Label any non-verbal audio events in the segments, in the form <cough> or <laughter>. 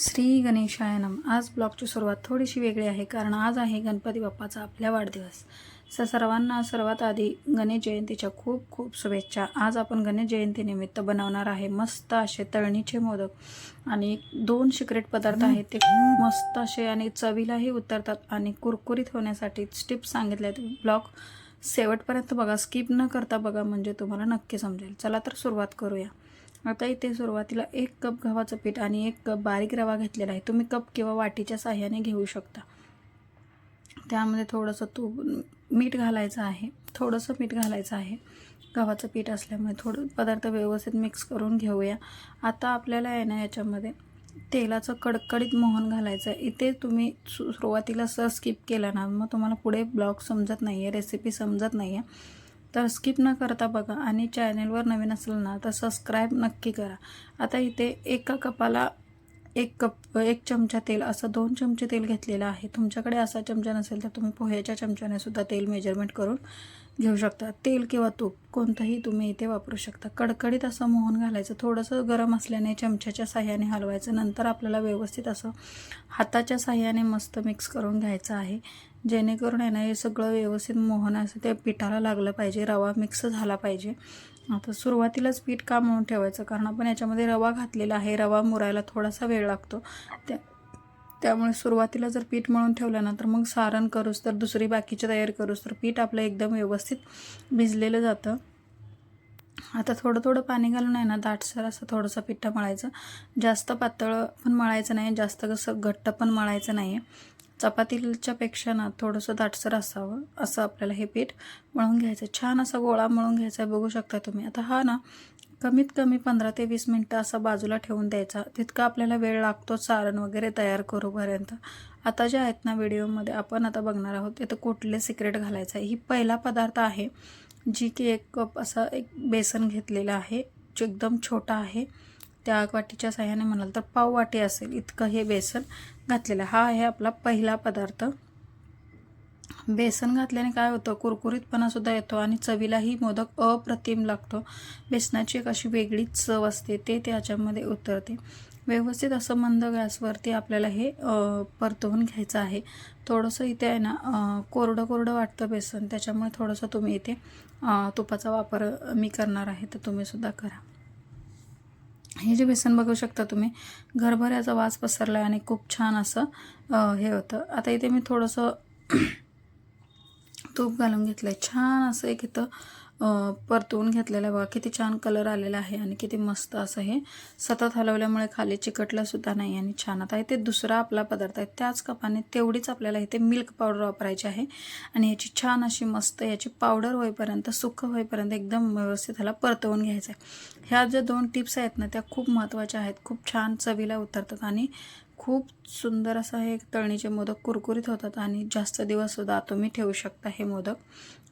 श्री गणेशाय नम. आज ब्लॉगची सुरुवात थोडीशी वेगळी आहे कारण आज आहे गणपती बाप्पाचा आपल्या वाढदिवस. स सर्वांना सर्वात आधी गणेश जयंतीच्या खूप खूप शुभेच्छा. आज आपण गणेश जयंतीनिमित्त बनवणार आहे मस्त असे तळणीचे मोदक आणि दोन सिक्रेट पदार्थ आहेत ते मस्त असे आणि चवीलाही उतरतात आणि कुरकुरीत होण्यासाठी स्टिप्स सांगितले आहेत ब्लॉग शेवटपर्यंत बघा स्किप न करता बघा म्हणजे तुम्हाला नक्की समजेल. चला तर सुरुवात करूया. आता इथे सुरुवातीला एक कप गव्हाचं पीठ आणि एक कप बारीक रवा घेतलेला आहे. तुम्ही कप किंवा वाटीच्या साह्याने घेऊ शकता. त्यामध्ये थोडंसं तूप मीठ घालायचं आहे. थोडंसं मीठ घालायचं आहे. गव्हाचं पीठ असल्यामुळे थोडं पदार्थ व्यवस्थित मिक्स करून घेऊया. आता आपल्याला आहे ना याच्यामध्ये तेलाचं कडकडीत मोहन घालायचं. आहे इथे तुम्ही सु सुरुवातीला सर स्किप केला ना मग तुम्हाला पुढे ब्लॉग समजत नाही आहे रेसिपी समजत नाही आहे तर स्किप न करता बघा आणि चॅनेलवर नवीन असेल ना तर सबस्क्राईब नक्की करा. आता इथे एका कपाला एक कप एक चमचा तेल असं दोन चमचे तेल घेतलेलं आहे. तुमच्याकडे असा चमचा नसेल तर तुम्ही पोह्याच्या चमच्याने सुद्धा तेल मेजरमेंट करून घेऊ शकता. तेल किंवा तूप कोणतंही तुम्ही इथे वापरू शकता. कडकडीत असं मोहन घालायचं थोडंसं गरम असल्याने चमच्याच्या साह्याने हलवायचं. नंतर आपल्याला व्यवस्थित असं हाताच्या साह्याने मस्त मिक्स करून घ्यायचं आहे. जेणेकरून आहे ना हे सगळं व्यवस्थित मोहन असं त्या पिठाला लागलं पाहिजे रवा मिक्स झाला पाहिजे. आता सुरुवातीलाच पीठ का म्हणून ठेवायचं? कारण आपण याच्यामध्ये रवा घातलेला आहे रवा मुरायला थोडासा वेळ लागतो. त्या त्यामुळे सुरुवातीला जर पीठ मळून ठेवलं ना तर मग सारण करूस तर दुसरी बाकीची तयारी करूस तर पीठ आपलं एकदम व्यवस्थित भिजलेलं जातं. आता थोडं थोडं पाणी घालून आहे ना दाटसर असं थोडंसं पिठं मळायचं. जास्त पातळ पण मळायचं नाही जास्त कसं घट्ट पण मळायचं नाही आहे चपातीच्या पेक्षा ना थोडंसं दाटसर असावं असं आपल्याला हे पीठ मळून घ्यायचं छान असा गोळा मळून घ्यायचा बघू शकता तुम्ही. आता हा ना कमीत कमी पंधरा ते वीस मिनटं असा बाजूला ठेवून द्यायचा. तितका आपल्याला वेळ लागतो सारण वगैरे तयार करूपर्यंत. आता जे आहेत ना व्हिडिओमध्ये आपण आता बघणार आहोत इथं कुठले सिक्रेट घालायचं आहे ही पहिला पदार्थ आहे जी की एक कप असा एक बेसन घेतलेलं आहे जो एकदम छोटा आहे. त्या वाटीच्या साह्याने म्हणाल तर पाव वाटी असेल. इतकं हे बेसन घातलेलं. हा आहे आपला पहिला पदार्थ. बेसन घातल्याने काय होतं? कुरकुरीतपणासुद्धा येतो आणि चवीलाही मोदक अप्रतिम लागतो. बेसनाची एक अशी वेगळीच चव असते ते त्याच्यामध्ये उतरते. व्यवस्थित असं मंद गॅसवरती आपल्याला हे परतवून घ्यायचं आहे. थोडंसं इथे आहे ना कोरडं कोरडं वाटतं बेसन. त्याच्यामुळे थोडंसं तुम्ही इथे तुपाचा वापर मी करणार आहे. तर तुम्हीसुद्धा करा. हे जे बेसन बघू शकता तुम्ही घरभर याचा वास पसरला आहे आणि खूप छान असं हे होतं. आता इथे मी थोडंसं <clears throat> तूप घालून घेतलं आहे छान असं एक इथं परतवून घेतलेलं आहे. बघा किती छान कलर आलेला आहे आणि किती मस्त असं हे सतत हलवल्यामुळे खाली चिकटलंसुद्धा नाही आणि छान. आता इथे दुसरा आपला पदार्थ आहे. त्याच कपाने तेवढीच आपल्याला इथे मिल्क पावडर वापरायची आहे आणि याची छान अशी मस्त याची पावडर होईपर्यंत सुक्क होईपर्यंत एकदम व्यवस्थित ह्याला परतवून घ्यायचं आहे. ह्या ज्या दोन टिप्स आहेत ना त्या खूप महत्त्वाच्या आहेत. खूप छान चवीला उतरतात आणि खूप सुंदर असं हे तळणीचे मोदक कुरकुरीत होतात आणि जास्त दिवससुद्धा तुम्ही ठेवू शकता हे मोदक.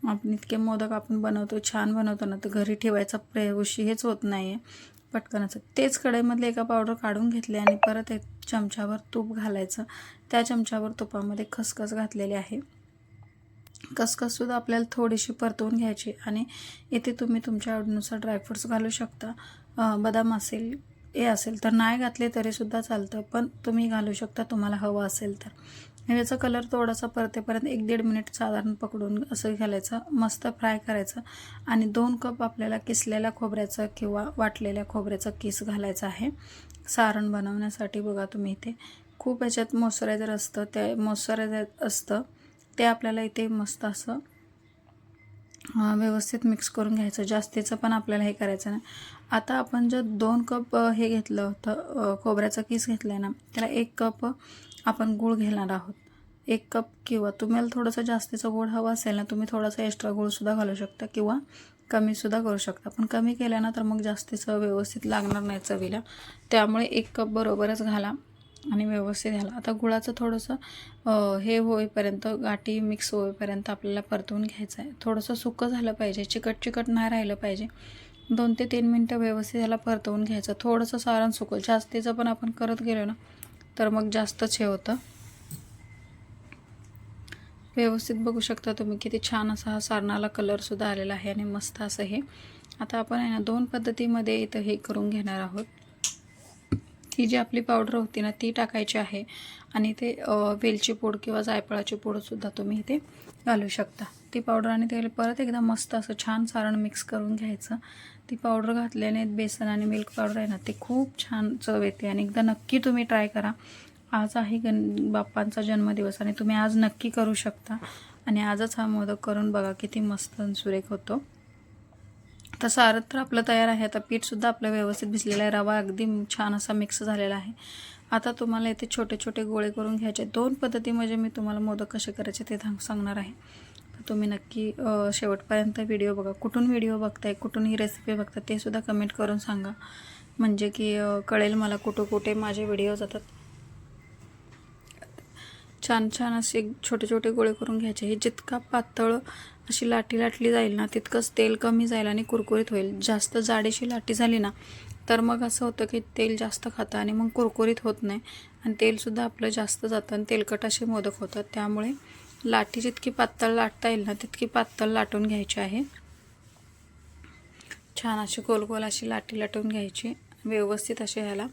आपण इतके मोदक आपण बनवतो छान बनवतो ना तर घरी ठेवायचा प्रयोशी हेच होत नाही आहे पटकनाचं तेच कढईमधले एका पावडर काढून घेतले आणि परत एक चमच्यावर तूप घालायचं. त्या चमच्यावर तुपामध्ये खसखस घातलेली आहे. खसखससुद्धा आपल्याला थोडीशी परतवून घ्यायची आणि इथे तुम्ही तुमच्या आवडीनुसार ड्रायफ्रूट्स घालू शकता. बदाम असेल हे असेल तर नाही घातले तरीसुद्धा चालतं पण तुम्ही घालू शकता तुम्हाला हवं असेल तर. याचा कलर थोडासा परतेपर्यंत एक दीड मिनिट साधारण पकडून असं घालायचं मस्त फ्राय करायचं आणि दोन कप आपल्याला किसलेल्या खोबऱ्याचं किंवा वाटलेल्या खोबऱ्याचं किस घालायचं आहे. सारण बनवण्यासाठी बघा तुम्ही इथे. खूप याच्यात मॉइश्चरायझर असतं ते मॉइश्चरायझर असतं ते आपल्याला इथे मस्त असं व्यवस्थित मिक्स करून घ्यायचं. जास्तीचं पण आपल्याला हे करायचं नाही. आता आपण जर दोन कप हे घेतलं होतं खोबऱ्याचा किस घेतला आहे ना त्याला एक कप आपण गूळ घेणार आहोत. एक कप किंवा तुम्हाला थोडंसं जास्तीचं गोड हवं असेल ना तुम्ही थोडासा एक्स्ट्रा गूळसुद्धा घालू शकता किंवा कमीसुद्धा करू शकता. पण कमी केल्यानं तर मग जास्तीचं व्यवस्थित लागणार नाही चवीला. त्यामुळे एक कप बरोबरच घाला. आणि व्यवस्थित घाला आता गुळाचं थोडंसं हे होईपर्यंत गाठी मिक्स होईपर्यंत आपल्याला परतवून घ्यायचं आहे थोडंसं सुकं झालं पाहिजे चिकट चिकट नाही राहिलं पाहिजे. दोन ते तीन मिनटं व्यवस्थित ह्याला परतवून घ्यायचं. थोडंसं सारण सुकं जास्तीचं पण आपण करत गेलो ना तर मग जास्तच हे होतं. व्यवस्थित बघू शकता तुम्ही किती छान असा हा सारणाला कलरसुद्धा आलेला आहे आणि मस्त असं हे. आता आपण आहे ना दोन पद्धतीमध्ये इथं हे करून घेणार आहोत. ती जी आपली पावडर होती ना ती टाकायची आहे. आणि ते वेलची पूड किंवा जायफळाची पूडसुद्धा तुम्ही इथे घालू शकता. ती पावडर आणि तेल परत एकदा मस्त असं छान सारण मिक्स करून घ्यायचं. ती पावडर घातल्याने बेसन आणि मिल्क पावडर आहे ना ते खूप छान चव येते. आणि एकदा नक्की तुम्ही ट्राय करा. आज आहे गण बाप्पांचा जन्मदिवस आणि तुम्ही आज नक्की करू शकता. आणि आजच हा मोदक करून बघा किती मस्त सुरेख होतो. आता सारं तर आपलं तयार आहे. आता पीठसुद्धा आपलं व्यवस्थित भिजलेलं आहे. रवा अगदी छान असा मिक्स झालेला आहे. आता तुम्हाला इथे छोटे छोटे गोळे करून घ्यायचे दोन पद्धती म्हणजे मी तुम्हाला मोदक कसे करायचे ते सांगणार आहे. तर तुम्ही नक्की शेवटपर्यंत व्हिडिओ बघा. कुठून व्हिडिओ बघताय कुठून ही रेसिपी बघताय ते सुद्धा कमेंट करून सांगा. म्हणजे की कळेल मला कुठं कुठे माझे व्हिडिओ जातात. छान छान असे छोटे छोटे गोळे करून घ्यायचे. हे जितका पातळ अशी लाटी लाटली जाईल ना तितकंच तेल कमी जाईल आणि कुरकुरीत होईल. जास्त जाडीशी लाटी झाली ना तर मग असं होतं की तेल जास्त खातं आणि मग कुरकुरीत होत नाही. आणि तेलसुद्धा आपलं जास्त जातं आणि तेलकट असे मोदक होतात. त्यामुळे लाटी जितकी पातळ लाटता येईल ना तितकी पातळ लाटून घ्यायची आहे. छान अशी गोल गोल अशी लाटी लाटून घ्यायची. व्यवस्थित असे ह्याला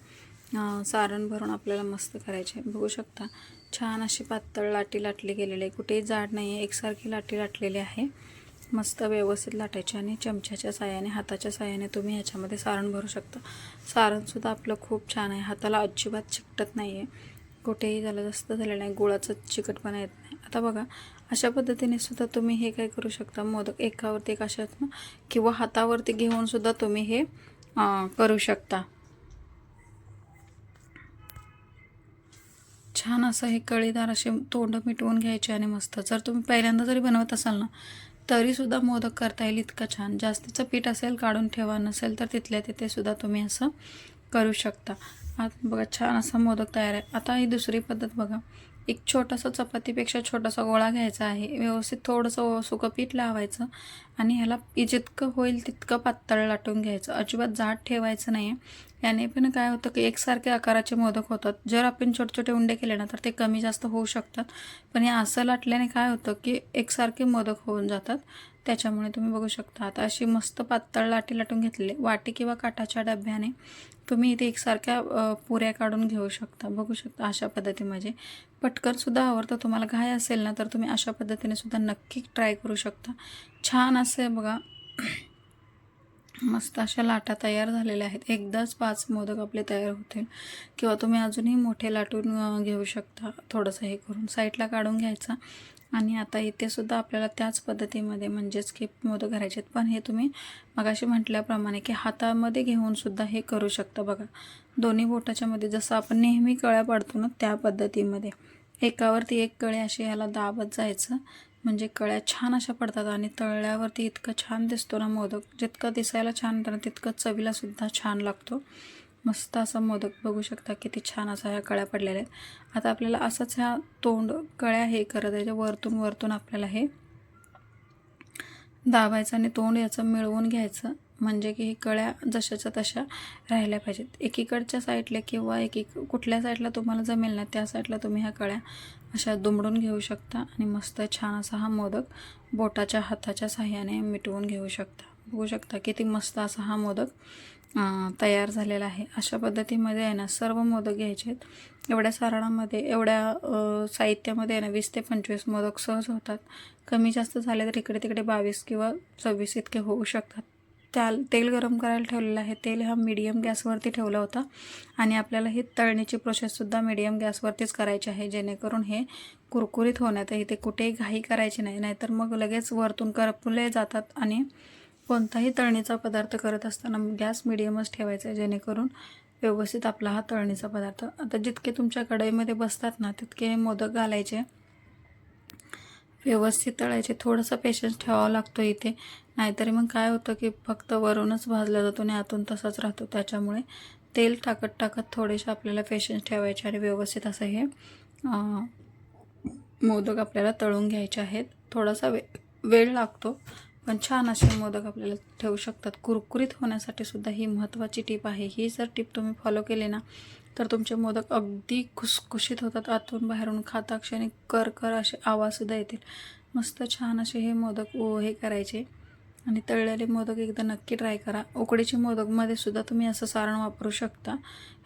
सारण भरून आपल्याला मस्त करायचे. बघू शकता छान अशी पातळ लाटी लाटली गेलेली आहे. कुठेही जाड नाही आहे एकसारखी लाटी लाटलेली आहे. मस्त व्यवस्थित लाटायची आणि चमच्याच्या साह्याने हाताच्या साह्याने तुम्ही ह्याच्यामध्ये सारण भरू शकता. सारणसुद्धा आपलं खूप छान आहे. हाताला अजिबात चिकटत नाही आहे कुठेही झालं जास्त झालेलं नाही. गुळाचं चिकटपणा येत नाही. आता बघा अशा पद्धतीने सुद्धा तुम्ही हे काय करू शकता? मोदक एकावरती एक अशात ना किंवा हातावरती घेऊन सुद्धा तुम्ही हे करू शकता. छान असं हे कळीदार असे तोंड मिटवून घ्यायचे आणि मस्त. जर तुम्ही पहिल्यांदा जरी बनवत असाल ना तरीसुद्धा मोदक करता येईल इतकं छान. जास्तीचं पीठ असेल काढून ठेवा. नसेल तर तिथल्या तिथे सुद्धा तुम्ही असं करू शकता. आता बघा छान असा मोदक तयार आहे. आता ही दुसरी पद्धत बघा. एक छोटासा चपातीपेक्षा छोटासा गोळा घ्यायचा आहे. व्यवस्थित थोडंसं सुकं पीठ लावायचं आणि ह्याला जितकं होईल तितकं पातळ लाटून घ्यायचं. अजिबात जाड ठेवायचं नाही आहे याने पण काय होतं की एकसारखे आकाराचे मोदक होतात. जर आपण छोटे छोटे उंडे केले ना तर ते कमी जास्त होऊ शकतात. पण हे असं लाटल्याने काय होतं की एकसारखे मोदक होऊन जातात. त्याच्यामुळे तुम्ही बघू शकता आता अशी मस्त पातळ लाटी लाटून घेतलेली वाटी किंवा काटाच्या डब्याने तुम्ही इथे एकसारख्या पुऱ्या काढून घेऊ शकता. बघू शकता अशा पद्धतीमध्ये पटकनसुद्धा आवडतं. तुम्हाला घाय असेल ना तर तुम्ही अशा पद्धतीने सुद्धा नक्की ट्राय करू शकता. छान असे बघा मस्त अशा लाटा तयार झालेल्या आहेत. एकदाच पाच मोदक आपले तयार होतील. किंवा तुम्ही अजूनही मोठे लाटून घेऊ शकता. थोडंसं हे करून साईडला काढून घ्यायचा. आणि आता इथे सुद्धा आपल्याला त्याच पद्धतीमध्ये म्हणजेच की मोदक करायचे आहेत. पण हे तुम्ही मगाशी म्हटल्याप्रमाणे की हातामध्ये घेऊन सुद्धा हे करू शकता बघा. दोन्ही बोटाच्या मध्ये जसं आपण नेहमी कळ्या पाडतो ना त्या पद्धतीमध्ये. एकावरती एक कळे असे ह्याला दाबत जायचं. म्हणजे कळ्या छान अशा पडतात आणि तळल्यावरती इतकं छान दिसतो ना मोदक. जितकं दिसायला छान तर तितकं चवीला सुद्धा छान लागतो. मस्त असा मोदक बघू शकता किती छान असा ह्या कळ्या पडलेल्या आहेत. आता आपल्याला असंच ह्या तोंड कळ्या हे करत आहे वरतून वरतून आपल्याला हे दाबायचं आणि तोंड याचं मिळवून घ्यायचं. म्हणजे की हे कळ्या जशाच्या तशा राहिल्या पाहिजेत. एकीकडच्या साईडला किंवा एकीक कुठल्या साईडला तुम्हाला जमेल ना त्या साईडला तुम्ही ह्या कळ्या अशा दुमडून घेऊ शकता आणि मस्त छान असा हा मोदक बोटाच्या हाताच्या साह्याने मिटवून घेऊ शकता. बघू शकता किती मस्त असा हा मोदक तयार झालेला आहे. अशा पद्धतीमध्ये आहे ना सर्व मोदक घ्यायचे आहेत. एवढ्या सारणामध्ये एवढ्या साहित्यामध्ये आहे ना वीस ते पंचवीस मोदक सहज होतात. कमी जास्त झाले तर इकडे तिकडे बावीस किंवा सव्वीस इतके होऊ शकतात. त्या तेल गरम करायला ठेवलेलं आहे. तेल हा मीडियम गॅसवरती ठेवला होता. आणि आपल्याला ही तळणीची प्रोसेससुद्धा मीडियम गॅसवरतीच करायची आहे. जेणेकरून हे कुरकुरीत होण्यात इथे कुठेही घाई करायची नाही. नाहीतर मग लगेच वरतून करपुले जातात आणि कोणताही तळणीचा पदार्थ करत असताना गॅस मिडियमच ठेवायचा आहे जेणेकरून व्यवस्थित आपला हा तळणीचा पदार्थ. आता जितके तुमच्या कढईमध्ये बसतात ना तितके हे मोदक घालायचे व्यवस्थित तळायचे. थोडंसं पेशन्स ठेवावा लागतो इथे. नाहीतरी मग काय होतं की फक्त वरूनच भाजला जातो आणि आतून तसाच राहतो. त्याच्यामुळे तेल टाकत टाकत थोडेसे आपल्याला पेशन्स ठेवायचे आणि व्यवस्थित असं हे मोदक आपल्याला तळून घ्यायचे आहेत. थोडासा वे वेळ लागतो. पण छान असे मोदक आपल्याला ठेवू शकतात. कुरकुरीत होण्यासाठी सुद्धा ही महत्त्वाची टीप आहे. ही जर टीप तुम्ही फॉलो केली ना तर तुमचे मोदक अगदी खुसखुशीत होतात. आतून बाहेरून खाता क्षणी कर कर असे आवाजसुद्धा येतील. मस्त छान असे हे मोदक ओ हे करायचे. आणि तळलेले मोदक एकदा नक्की ट्राय करा. उकडीचे मोदकमध्ये सुद्धा तुम्ही असं सारण वापरू शकता.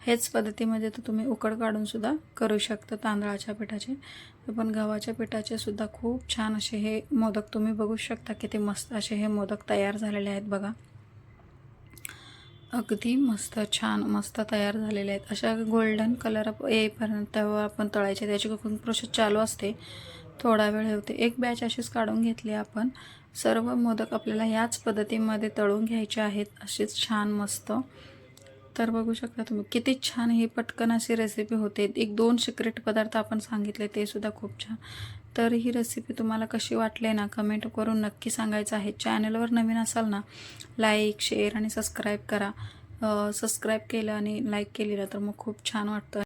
हेच पद्धतीमध्ये तर तुम्ही उकड काढूनसुद्धा करू शकता तांदळाच्या पिठाचे. पण गव्हाच्या पिठाचे सुद्धा खूप छान असे हे मोदक तुम्ही बघू शकता किती मस्त असे हे मोदक तयार झालेले आहेत बघा. अगदी मस्त छान मस्त तयार झालेले आहेत. अशा गोल्डन कलर येईपर्यंत तेव्हा आपण तळायचे त्याची कुकिंग प्रोसेस चालू असते. थोडा वेळ होते. एक बॅच अशीच काढून घेतली आपण. सर्व मोदक आपल्याला याच पद्धतीमध्ये तळून घ्यायचे आहेत. अशीच छान मस्त तर बघू शकता तुम्ही किती छान ही पटकन अशी रेसिपी होते. एक दोन सिक्रेट पदार्थ आपण सांगितले ते सुद्धा खूप छान. तर ही रेसिपी तुम्हाला कशी वाटली ना कमेंट करून नक्की सांगायचं आहे. चॅनलवर नवीन असाल ना लाईक शेअर आणि सबस्क्राईब करा. सबस्क्राईब केलं आणि लाईक केलेलं तर मग खूप छान वाटतं.